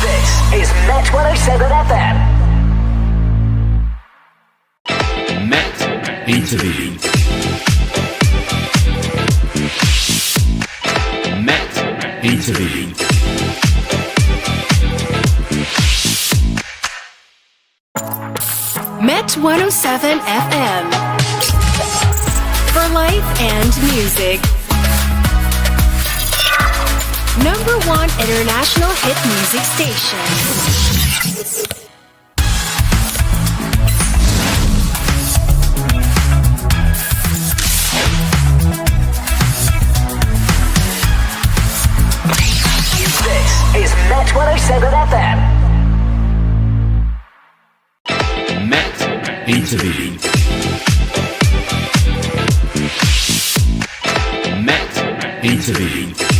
This is Met 107 FM. Met intervene. Met intervene. Met 107 FM. For life and music. Number one international hit music station. This is Met 107 FM. Met intervene. Met intervene.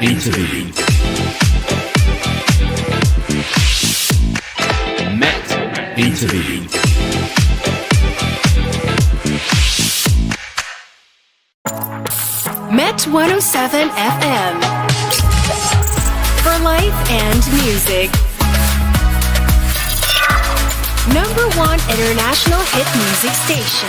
Met intervene. Met intervene. Met 107 FM. For life and music. Number one international hit music station.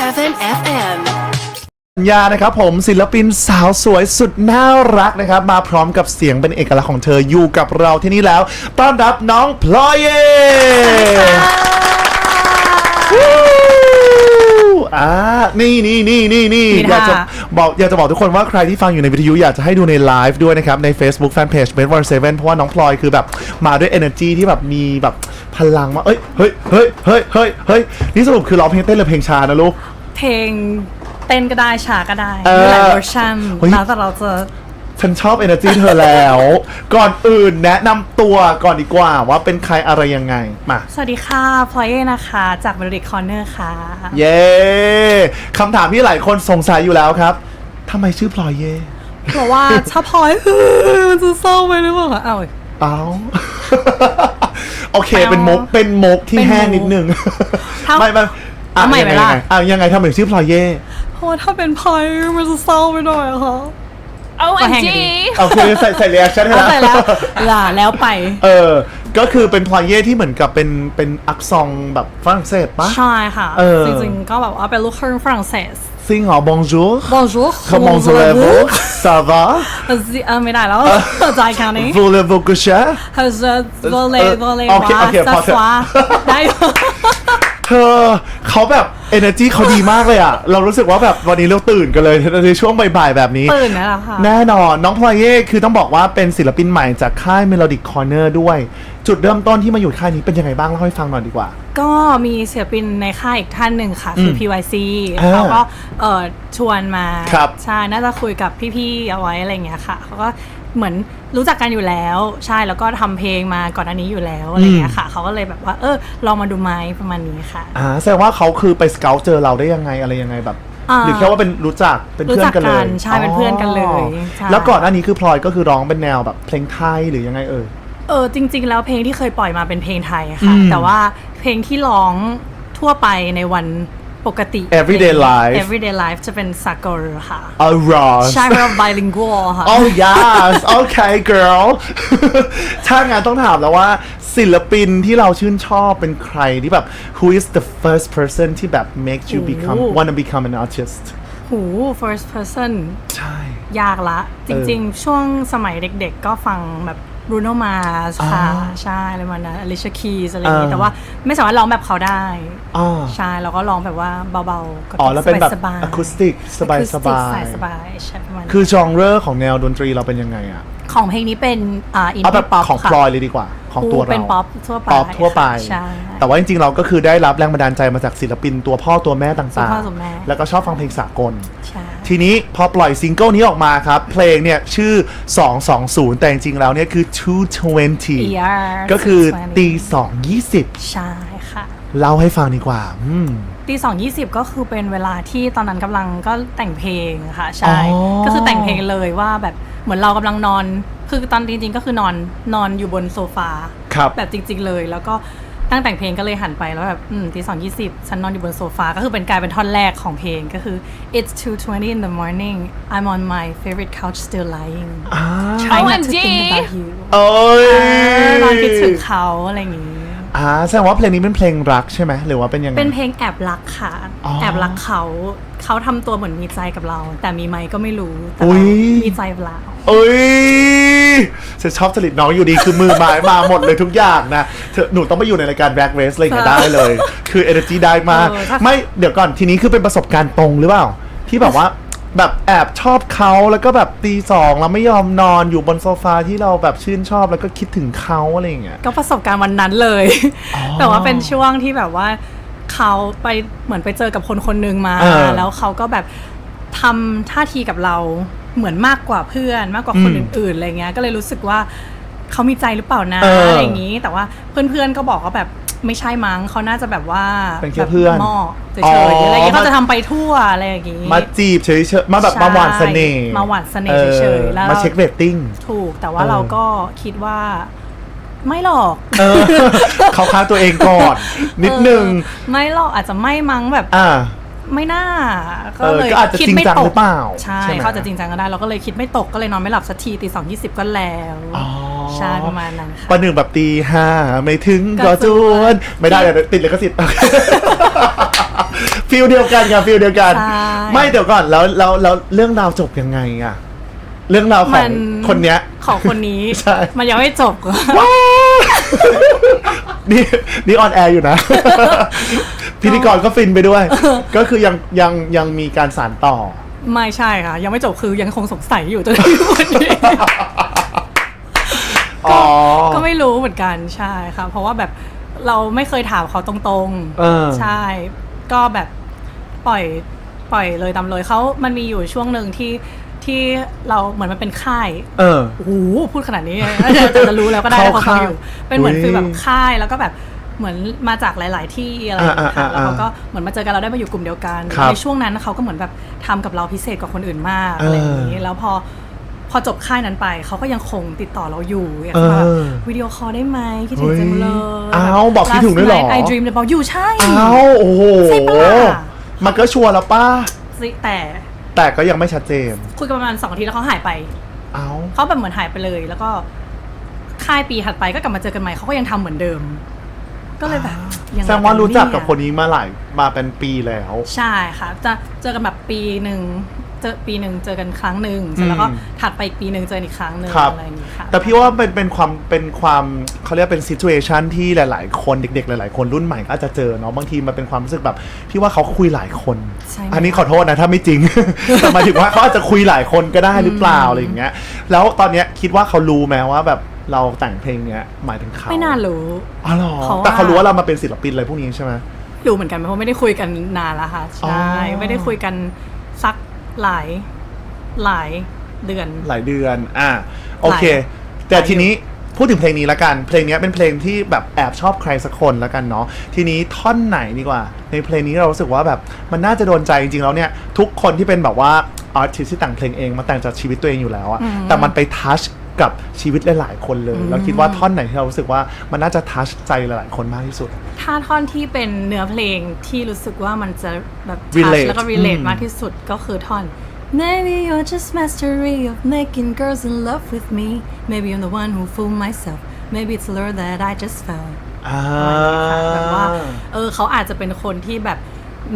107 FM. สัญญานะครับผมศิลปินสาวสวยสุดน่ารักนะครับ มาพร้อมกับเสียงเป็นเอกลักษณ์ของเธออยู่กับเราที่นี่แล้ว ต้อนรับน้องพลอยเย่วู้ อ่านี่นี่นี่นี่นี่มีอยากจะท่าบอกอยากจะบอกทุกคนว่าใครที่ฟังอยู่ในวิทยุอยากจะให้ดูในไลฟ์ด้วยนะครับ ใน Facebook Fanpage m e d 1 7เพราะว่าน้องพลอยคือแบบมาด้วย energy ที่แบบมีแบบพลังมากเอ้ยเฮ้ยเฮ้ยเฮ้ยเฮ้ยเฮ้ยนี่สรุปคือร้องเพลงเต้นหรือเพลงช้านะลูก เพลงเต้นก็ได้ฉากก็ได้เออมีหลายเวอร์ชันเฮ้ย แล้วแต่เราจะ ฉันชอบ energy เธอแล้ว ก่อนอื่นแนะนำตัวก่อนดีกว่าว่าเป็นใครอะไรยังไง มา สวัสดีค่ะพลอยเย่นะคะ จาก Melodic Corner ค่ะ เย้คำถามที่หลายคนสงสัยอยู่แล้วครับทำไมชื่อพลอยเย่เพราะว่าถ้าพลอยมันจะเศร้าไปหรือเปล่าคะเอ้าเอ้าโอเคแปลว่าเป็นมกเป็นมกที่เป็นมุกแห้งนิดนึงถ้าไม่ไม่เอาใหม่ยังไหมไงล่ะ ยังไงอะยังไงทำไมถึงชื่อพลอยเย่ เพราะว่าถ้าเป็นพลอยมันจะเศร้าไปหน่อยอะค่ะ ก็แห้งอยู่ดีโอเคใส่ใส่เรีแอคชั่นให้เอาไปแล้แล้ววล่ะแล้วไป เออ ก็คือเป็นพลอยเย่ที่เหมือนกับเป็นเป็นอักซองแบบฝรั่งเศสปะ ใช่ค่ะ เออ จริงๆ ก็แบบว่าเป็นลูกครึ่งฝรั่งเศส ซิงเหรอ bonjour Bonjour comment allez-vous ça va เออเออไม่ได้แล้วใจแค่นี้ voulez-vous coucher เฮาจะโวเลเออโวเลโอเคโอเคว่าพอเถอะซาฟาได้อยู่ เธอเขาแบบ energy เขาดีมากเลยอะเรารู้สึกว่าแบบวันนี้เราตื่นกันเลยในช่วงบ่ายๆแบบนี้ ตื่นแล้วล่ะค่ะแน่นอนน้องพลอยเย่คือต้องบอกว่าเป็นศิลปินใหม่จากค่าย Melodic Corner ด้วย จุดเริ่มต้นที่มาอยู่ค่ายนี้เป็นยังไงบ้างเล่าให้ฟังหน่อยดีกว่า ก็มีศิลปินในค่ายอีกท่านหนึ่งค่ะ คือม PYC อ่าเขาก็เอ่อชวนมาครับ ใช่น่าจะคุยกับพี่ๆเอาไว้อะไรอย่างเงี้ยค่ะเขาก็เหมือน รู้จักกันอยู่แล้วใช่แล้วก็ทำเพลงมาก่อนอันนี้อยู่แล้วอะไรอย่างเงี้ยค่ะเขาก็เลยแบบว่า เออลองมาดูไหมประมาณนี้ค่ะอ่าแสดงว่าเขาคือไปสเกลเจอเราได้ยังไงอะไรยังไงแบบอ่าหรือแค่ว่าเป็นรู้จักเป็นเพื่อนกันเลยรู้จักกันใช่เป็นเพื่อนกันเลยใช่แล้วก่อนหน้านี้คือพลอยก็คือร้องเป็นแนวแบบเพลงไทยหรือยังไงเอ่ยเออจริง ๆ แล้วเพลงที่เคยปล่อยมาเป็นเพลงไทยอืค่ะมแต่ว่าเพลงที่ร้องทั่วไปในวัน ปกติ Everyday life everyday life จะเป็นสากลค่ะอ r o s ใช่เรา bilingual ค่ะ Oh yes okay girl ถ้างานต้องถามแล้วว่า ศิลปินที่เราชื่นชอบเป็นใครที่แบบ who is the first person ที่แบบ makes you become โอ้ wanna become an artist หู first person ใช่ ยากละ จริงๆ ช่วงสมัยเด็กๆ ก็ฟังแบบ Bruno Mars ค่ะอ๋อใช่อะไรประมาณนั้น Alicia Keys อะไรอย่างงี้ อ่า แต่ว่าไม่สามารถร้องแบบเขาได้ อ๋อใช่เราก็ร้องแบบว่าเบาๆก็อ๋อแล้วเป็นแบบสบายๆอะคูสติกสบายสบา acoustic ยสบายๆใช่ประมาณนั้นคือจองเรอร์ของแนวดนตรีเราเป็นยังไงอะของเพลงนี้เป็นอ่าอินเอาแบดี้บป๊อปของพค่ะลอยเลยดีกว่า ของตัวเราเป็นป๊อปทั่วไปป๊อปทั่วไป ใช่ แต่ว่าจริงๆ เราก็คือได้รับแรงบันดาลใจมาจากศิลปินตัวพ่อตัวแม่ต่างตัวพ่อตัวแม่ ๆ แล้วก็ชอบฟังเพลงสากล ใช่ ทีนี้พอปล่อยซิงเกิลนี้ออกมาครับ เพลงเนี่ยชื่อ 220 แต่จริงๆแล้วเนี่ยคือ 220 ER ก็คือ220ตีสองยี่สิบใช่ค่ะ เล่าให้ฟังดีกว่าอืม ตีสองยี่สิบก็คือเป็นเวลาที่ตอนนั้นกำลังก็แต่งเพลงค่ะ ใช่ อ๋อ ก็คือแต่งเพลงเลยว่าแบบเหมือนเรากำลังนอน คือตอนจริงๆก็คือนอนนอนอยู่บนโซฟา ครับ แบบจริง ๆ เลย แล้วก็ ตั้งแต่งเพลงก็เลยหันไปแล้วแบบอืมตีสองยี่สิบฉันนอนอยู่บนโซฟาก็คือเป็นกลายเป็นท่อนแรกของเพลงก็คือ it's 2:20 in the morning I'm on my favorite couch still lying อ่า trying not to think about you เอ้ยนอนคิดถึงเขาอะไรอย่างงี้ อ่าแสดงว่าเพลงนี้เป็นเพลงรักใช่ไหมหรือว่าเป็นยังไง เป็นเพลงแอบรักค่ะ อ๋อแอบรักเขา เขาทำตัวเหมือนมีใจกับเรา แต่มีไหมก็ไม่รู้ แต่อุ๊เราย มีใจกับเรา เอ้ยฉันชอบจริตน้องอยู่ดีคือมือไม้มาหมดเลยทุกอย่างนะเธอหนูต้องไปอยู่ในรายการ Back Race อะไรอย่างเงี้ยใช่ได้เลย คือ energy ได้มาก เออถ้า ไม่เดี๋ยวก่อนทีนี้คือเป็นประสบการณ์ตรงหรือเปล่า ที่แบบว่าแบบแอบชอบเขาแล้วก็แบบตีสองแล้วไม่ยอมนอนอยู่บนโซฟาที่เราแบบชื่นชอบแล้วก็คิดถึงเขาอะไรอย่างเงี้ย ก็ประสบการณ์วันนั้นเลย อ๋อแต่ว่าเป็นช่วงที่แบบว่าเขาไปเหมือนไปเจอกับคนคนหนึ่งมา เออแล้วเขาก็แบบ ทำท่าทีกับเราเหมือนมากกว่าเพื่อนมากกว่าคนอืมอื่นๆอะไรเงี้ยก็เลยรู้สึกว่าเขามีใจหรือเปล่านะเออออะไรอย่างนี้ แต่ว่าเพื่อนๆก็บอกว่าแบบไม่ใช่มั้งเขาน่าจะแบบว่าเป็นแค่แบบเพื่อนหม้อเฉอ๋ยอ ๆอะไรอย่างเงี้ยมาเขาจะทำไปทั่วอะไรอย่างงี้มาจีบเฉยๆมาแบบใช่มาหวานเสน่ห์มาหวานเสน่ห์เฉยๆแล้วมาเช็คเรตติ้ง ถูกแต่ว่าเออ เราก็คิดว่าไม่หรอก เออ เขาค้างตัวเองก่อน นิดนึง เออไม่หรอกอาจจะไม่มั้งแบบ อ่า ไม่น่าเออก็อาจจะคิดจริงไม่จังตกหรือเปล่าใช่ใช่ไหมเขาอาจจะจริงจังก็ได้เราก็เลยคิดไม่ตกก็เลยนอนไม่หลับสักทีตีสองยี่สิบก็แล้วอ๋อใช่ประมาณนั้นค่ะประหนึ่งแบบตีห้าไม่ถึงก็ก็จจววนนไม่ได้เดี๋ยวติดลิขสิทธิ์ฟิลเดียวกันครับฟิลเดียวกันใช่ไม่เดี๋ยวก่อนแล้วแล้วแล้วเรื่องราวจบยังไงอะเรื่องราวขอมังนคนเนี้ย ของคนนี้ใช่มันยังไม่จบว้าวนี่นี่ออนแอร์อยู่นะ พิธีกรก็ฟินไปด้วย ก็คือยังยังยังมีการสานต่อ ไม่ใช่ค่ะ ยังไม่จบคือยังคงสงสัยอยู่จนถึงวันนี้ อ๋อ ก็ไม่รู้เหมือนกันใช่ค่ะ เพราะว่าแบบเราไม่เคยถามเขาตรงเออใช่ ก็แบบปล่อยปล่อยเลยตามเลยเขามันมีอยู่ช่วงหนึ่งที่ที่เราเหมือนมันเป็นค่าย เออ โอ้โหพูดขนาดนี้อาจจะจะรู้แล้วก็ได้เข้าเพราะเขาอยู่ เป็นเหมือนอุ๊ย ฟีลแบบค่ายแล้วก็แบบ เหมือนมาจากหลาย ๆ ที่อะไรอย่างเงี้ยค่ะอ่าอ่าอ่าแล้วเขาก็เหมือนมาเจอกันเราได้มาอยู่กลุ่มเดียวกันครับในช่วงนั้นเขาก็เหมือนแบบทำกับเราพิเศษกว่าคนอื่นมากเออออะไรอย่างนี้แล้วพอพอจบค่ายนั้นไปเขาก็ยังคงติดต่อเราอยู่อยากจะมาแบบเออวิดีโอคอลได้ไหมคิดถึงจังเลยอ้าวบอกคิดถึงด้วยเหรอ ไอ dream about you ใช่ อ้าว โอ้โห ใช่ปะล่ะ มันก็ชัวร์แล้วป้า แต่แต่ก็ยังไม่ชัดเจน คุยกันประมาณสองอาทีแล้วเขาหายไป เอ้า เขาแบบเหมือนหายไปเลย แล้วก็ค่ายปีถัดไปก็กลับมาเจอกันใหม่เขาก็ยังทำเหมือนเดิม ก็เลยแบบยังไงแสดงว่ารู้จักกับเยคนนี้มาหลายมาเป็นปีแล้ว ใช่ค่ะ จะเจอกันแบบปีหนึ่งเจอปีหนึ่งเจอกันครั้งหนึ่งเสร็จแล้วก็อืมถัดไปอีกปีหนึ่งเจออีกครั้งหนึ่งครับ อะไรอย่างนี้ค่ะ แต่พี่ว่าเป็นเป็นความเป็นความเขาเรียกเป็นซิ t u เ t ชันที่หลาย ๆ คนเด็ก ๆ หลาย ๆ คนรุ่นใหม่ก็อาจจะเจอเนาะบางทีมันเป็นความรู้สึกแบบพี่ว่าเขาคุยหลายคน ใช่ไหมอันนี้ขอโทษนะถ้าไม่จริง แต่หมายถึงว่าเขาอาจจะคุยหลายคนก็ได้หรือเปล่าอะไรอย่างเงี้ย แล้วตอนเนี้ยคิดว่าเขารู้ไหมว่าแบบ เราแต่งเพลงเนี้ยหมายถึงเขาไม่น่ารู้อ๋อเหรอเพราะว่าแต่เขารู้ว่าเรามาเป็นศิลปินอะไรพวกนี้ใช่ไหมรู้เหมือนกันเพราะไม่ได้คุยกันนานแล้วค่ะอ๋อใช่ไม่ได้คุยกันสักหลายหลายเดือน หลายเดือน อ่าโอเคหลายแต่ทีนี้พูดถึงเพลงนี้ละกัน เพลงนี้เป็นเพลงที่แบบแอบชอบใครสักคนละกันเนาะ ทีนี้ท่อนไหนดีกว่า ในเพลงนี้เรารู้สึกว่าแบบมันน่าจะโดนใจจริงๆแล้วเนี่ยทุกคนที่เป็นแบบว่าอาร์ติสที่แต่งเพลงเองมาแต่งจากชีวิตตัวเองอยู่แล้วอะแต่มันไปทัช กับชีวิตหลายๆคนเลย แล้วคิดว่าท่อนไหนที่เรารู้สึกว่ามันน่าจะทัชใจหลายๆคนมากที่สุด ถ้าท่อนที่เป็นเนื้อเพลงที่รู้สึกว่ามันจะแบบ touch Relate แล้วก็ relate อืม มากที่สุดก็คือท่อน Maybe you're just mastery of making girls in love with me Maybe I'm the one who fooled myself Maybe it's lure that I just fell อ่า แบบว่า เออเขาอาจจะเป็นคนที่แบบ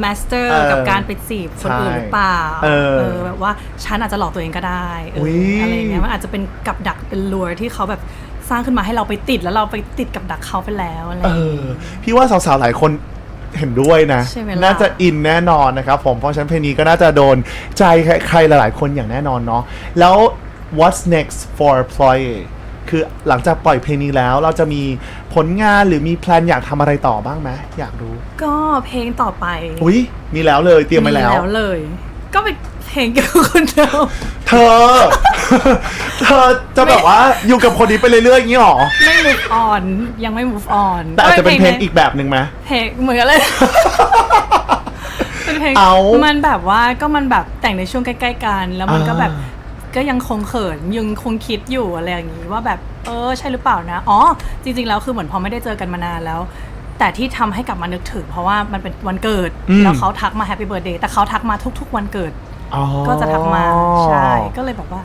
master เออกับการไปจีบคนอื่นหรือเปล่าเออแบบว่าฉันอาจจะหลอกตัวเองก็ได้เอออุ๊ย อะไรอย่างเงี้ยมันอาจจะเป็นกับดักเป็นลัวที่เขาแบบสร้างขึ้นมาให้เราไปติดแล้วเราไปติดกับดักเขาไปแล้วอะไรอเอย่างเงี้ย อพี่ว่าสาวๆ หลายคนเห็นด้วยนะ ใช่ไหมล่ะ น่าจะอินแน่นอนนะครับผม เพราะฉะนั้นเพลงนี้ก็น่าจะโดนใจใครๆหลายๆคนอย่างแน่นอนเนาะ แล้ว what's next for Ploy คือหลังจากปล่อยเพลงนี้แล้วเราจะมีผลงานหรือมีแพลนอยากทำอะไรต่อบ้างไหมอยากรู้ก็เพลงต่อไปอุ้ยมีแล้วเลยเตรียมไว้แล้วเลย ก็เป็นเพลงเกี่ยวกับคนเดิมเธอ เธอจะแบบว่าอยู่กับคนนี้ไปเรื่อยๆอย่างนี้หรอไม่ move on ยังไม่ move on แต่อาจจะเป็นเพลงอีกแบบหนึ่งไหมเพลงเหมือนกันเลย เป็นเพลงเอามันแบบว่าก็มันแบบแต่งในช่วงใกล้ๆกัน แล้วมันก็แบบอ่า ก็ยังคงเขินยังคงคิดอยู่อะไรอย่างนี้ว่าแบบเออใช่หรือเปล่านะอ๋อจริง ๆ แล้วคือเหมือนพอไม่ได้เจอกันมานานแล้ว แต่ที่ทำให้กลับมานึกถึง เพราะว่ามันเป็นวันเกิดอืมแล้วเขาทักมาแฮปปี้เบิร์ดเดย์แต่เขาทักมาทุก ๆ วันเกิดอ๋อก็จะทักมาใช่ก็เลยแบบว่า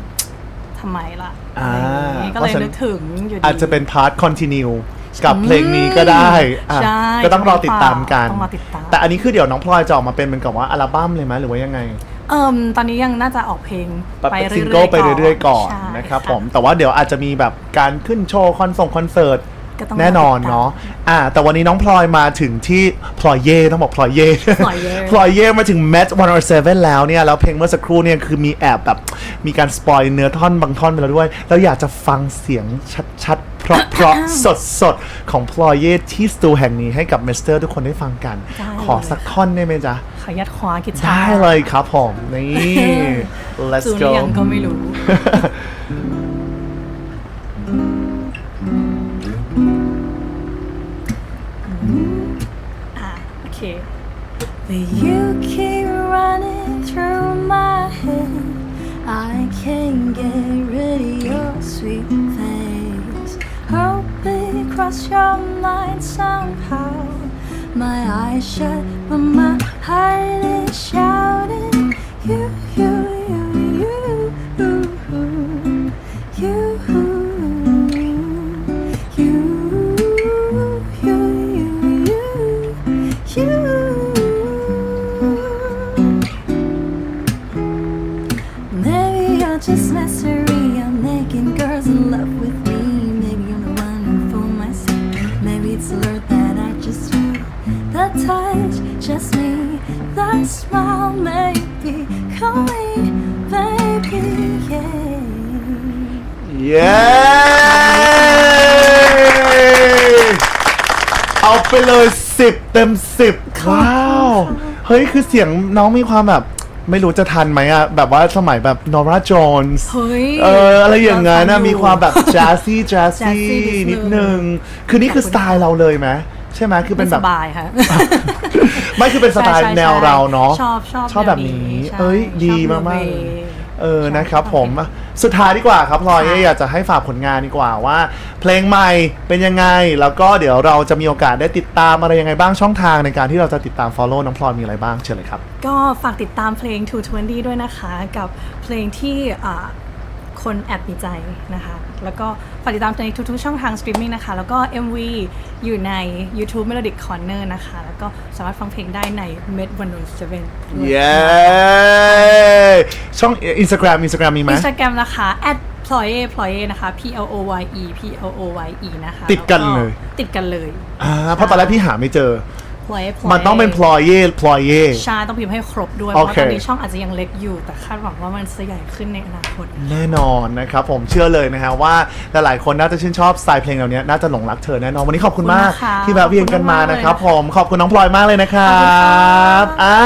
ทำไมล่ะอ่าอะไรอย่างงี้ก็เลยนึกถึงอยู่ดีอาจจะเป็นพาร์ทคอนติเนียกับเพลงนี้ก็ได้อะใช่ก็ต้องรอติดตามกันต้องรอติดตามแต่อันนี้คือเดี๋ยวน้องพลอยจะออกมาเป็นเหมือนกับว่าอัลบั้มเลยไหมหรือว่ายังไง เอิมตอนนี้ยังน่าจะออกเพลงแบบไปเป็นเรื่ซิองยเกิลๆไปเรื่อยๆก่อนใช่นะครับผมแต่ว่าเดี๋ยวอาจจะมีแบบการขึ้นโชว์คอนส่งคอนเสิร์ต ก็ต้องแน่นอนเนาะ อ่า แต่วันนี้น้องพลอยมาถึงที่พลอยเย่ต้องบอกพลอยเย่ พลอยเย่ พลอยเย่มาถึง Match 107 แล้วเนี่ย แล้วเพลงเมื่อสักครู่เนี่ยคือมีแอบแบบ มีการสปอยเนื้อท่อนบางท่อนไปแล้วด้วย แล้วอยากจะฟังเสียงชัดๆเพ ราะเพราะสดสดๆของพลอยเย่ที่สตูแห่งนี้ให้กับเมสเตอร์ทุกคนได้ฟังกัน ขอสักท่อนได้ไหมจ๊ะ ขอยัดคว้ากิจได้เลยครับผม นี่ let's จูนหรื go อยังก็ไม่รู้อะโอเค But you keep running through my head I can't get rid of your sweet face Hope cross your mind somehow My eyes shut but my heart is shouting You, you, you, you You, you, you, you, you, Maybe you're just misery. I'm making girls in love with me. Touch, just me. That smile, maybe. Call me, baby, yeah. เย้ เอาไปเลยสิบเต็มสิบว้าว เฮ้ย คือเสียงน้องมีความแบบ ไม่รู้จะทันไหมอะแบบว่าสมัยแบบนอร่าโจนส์เฮ้ยเออ อะไรอย่างงั้นนะเราฟังอยู่มีความแบบจ a ซซี่จ a ซซี่ Jazzy นินิดดนึนึงงคือนี่คือสไตล์เราเลยไหม ใช่ไหมคือเป็นไม่แบสบ บายค่ะ ไม่คือเป็นสไตล์ใช่ใช่แนวเราเนาะชอบชอบชอบแบบแนวนี้นี้ใช่เอ้ย ดีชอบ มาก New ๆ Wave เออชอบนะครับชอบผมเพลงสุดท้ายดีกว่าครับพลอยค่ะ อยากจะให้ฝากผลงานดีกว่าว่า เพลงใหม่เป็นยังไง แล้วก็เดี๋ยวเราจะมีโอกาสได้ติดตามอะไรยังไงบ้างช่องทางในการที่เราจะติดตาม follow น้องพลอยมีอะไรบ้างเชิญเลยครับ ก็ฝากติดตามเพลง 220 ด้วยนะคะ กับเพลงที่อ่า คนแอบมีใจนะคะ แล้วก็ฝากติดตามในทุกๆ ช่องทางสตรีมมิ่งนะคะ แล้วก็ MV อยู่ใน YouTube Melodic Corner นะคะ แล้วก็สามารถฟังเพลงได้ใน Med 107ด้วยเย้ช่องอินสตาแกรมอินสตาแกรมมีไหมอินสตาแกรมนะคะ at ploye ploye นะคะ p l o y e p l o y e นะคะติดกันเลย ติดกันเลยอ่าเพราะตอนแรกพี่หาไม่เจอ ploye มันต้องเป็น ploye ploye ใช่ต้องพิมพ์ให้ครบด้วย เพโอราะเค ว่าตอนนี้ช่องอาจจะยังเล็กอยู่ แต่คาดหวังว่ามันจะใหญ่ขึ้นในอนาคต แน่นอนนะครับ ผมเชื่อเลยนะฮะว่าหลายๆคนน่าจะชื่นชอบสไตล์เพลงเหล่านี้น่าจะหลงรักเธอแน่นอนวันนี้ขอบคุณมาก ขอบคุณนะคะที่แวะเวียนกันมานะครับขอบคุณมากเลยผมขอบคุณน้องพลอยมากเลยนะครัขอบคุณค่ะบอ่า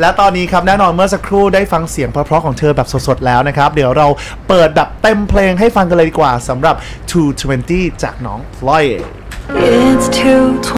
และตอนนี้ครับแน่นอนเมื่อสักครู่ได้ฟังเสียงเพราะๆของเธอแบบสดๆแล้วนะครับ เดี๋ยวเราเปิดแบบเต็มเพลงให้ฟังกันเลยดีกว่าสำหรับ 220 จากน้องพลอย It's 2